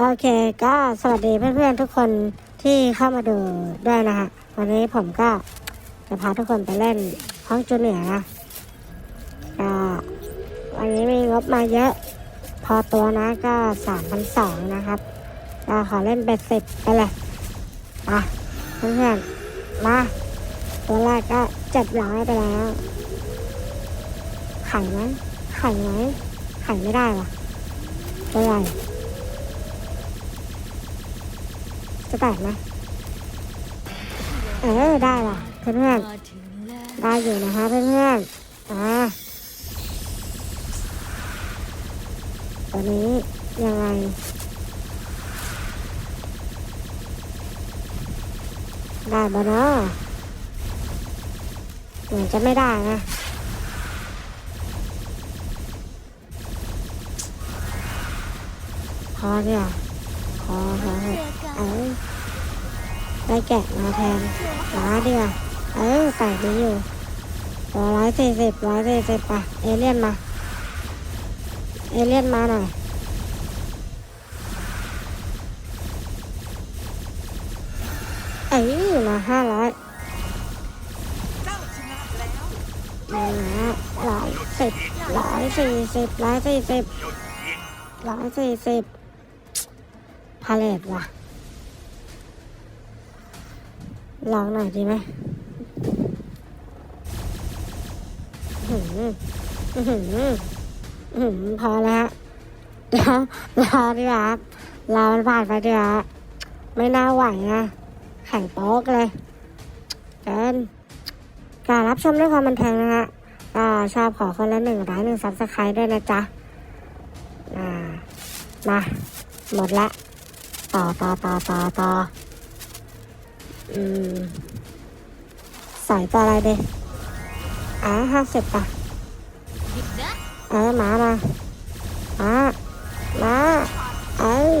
โอเคก็สวัสดีเพื่อนๆทุกคนที่เข้ามาดูด้วยนะฮะวันนี้ผมก็จะพาทุกคนไปเล่นห้องจูเนียนะก็วันนี้มีงบมาเยอะ พอตัวนะก็สามพันสองนะครับก็ขอเล่นเบ็ดสิบไปเลยมาเพื่อนๆมาตัวแรกก็เจ็ดร้อยไปแล้วไข่ไหมไข่ไหมไข่ไม่ได้ว่ะตัวใหญ่ จะแตกไหมเออได้ล่ะเพื่อนๆได้อยู่นะคะเพื่อนๆอ่าตัวนี้ยังไงได้บ่เนาะเหมือนจะไม่ได้นะพอเดียพอพอ เอะเออได้แกะมาแทนมาเดียวเออแตกดีอยู่ตัวร้อยสี่สิบร้อยสี่สิบป่ะเอเลี่ยนมา เอเลี่ยนมาหน่อยเอ้ยมาห้าร้อยมาร้อยสิบร้อยสี่สิบร้อยสี่สิบร้อยสี่สิบพาเลตว่ะ ลองหน่อยดีไหมหือหือหือพอแล้วฮะเดี๋ยวรอดีกว่าครับรอมันผ่านไปดีกว่าไม่น่าไหวนะแข่งโป๊กเลยเกินการรับชมด้วยความบันเทิงนะฮะก็ชอบขอคนละหนึ่งร้อยหนึ่งซับสไครต์ด้วยนะจ๊ะมา หมดละ ต่อต่อต่อต่อต่อ อืมใส่ตัวอะไรดีอ่าห้าสิบป่ะเออหมามามามาเอ้ย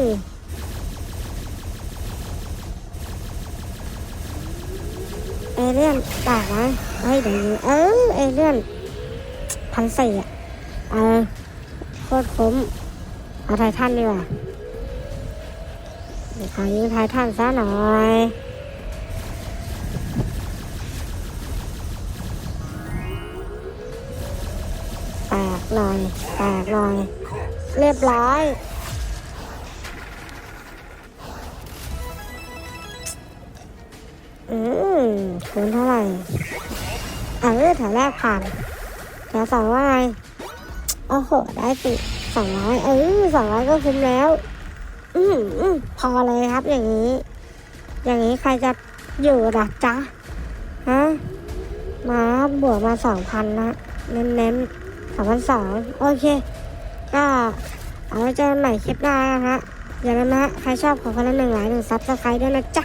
เอเลี่ยนแตกไหมเฮ้ยเดี๋ยวนี้เออเอเลี่ยนพันสี่อะเออโคตรคุ้มเอาไททันดีกว่าเดี๋ยวขอยืมไททันซะหน่อย หน่อยแตกหน่อย เรียบร้อย อืมคูณเท่าไหร่เออแถวแรกผ่านแถวสองว่าไงโอ้โห ได้สิสองร้อยเออสองร้อยก็คุ้มแล้ว อืมอืมพอเลยครับอย่างนี้ อย่างนี้ใครจะอยู่ดักจ๊ะ ฮะ มาบวกมาสองพันนะ เน้นๆ สองพันสองโอเค ก็เอาไว้เจอกันใหม่คลิปหน้านะฮะอย่าลืมนะฮะใครชอบขอคนละหนึ่งไลค์หนึ่งซับสไครต์ด้วยนะจ๊ะ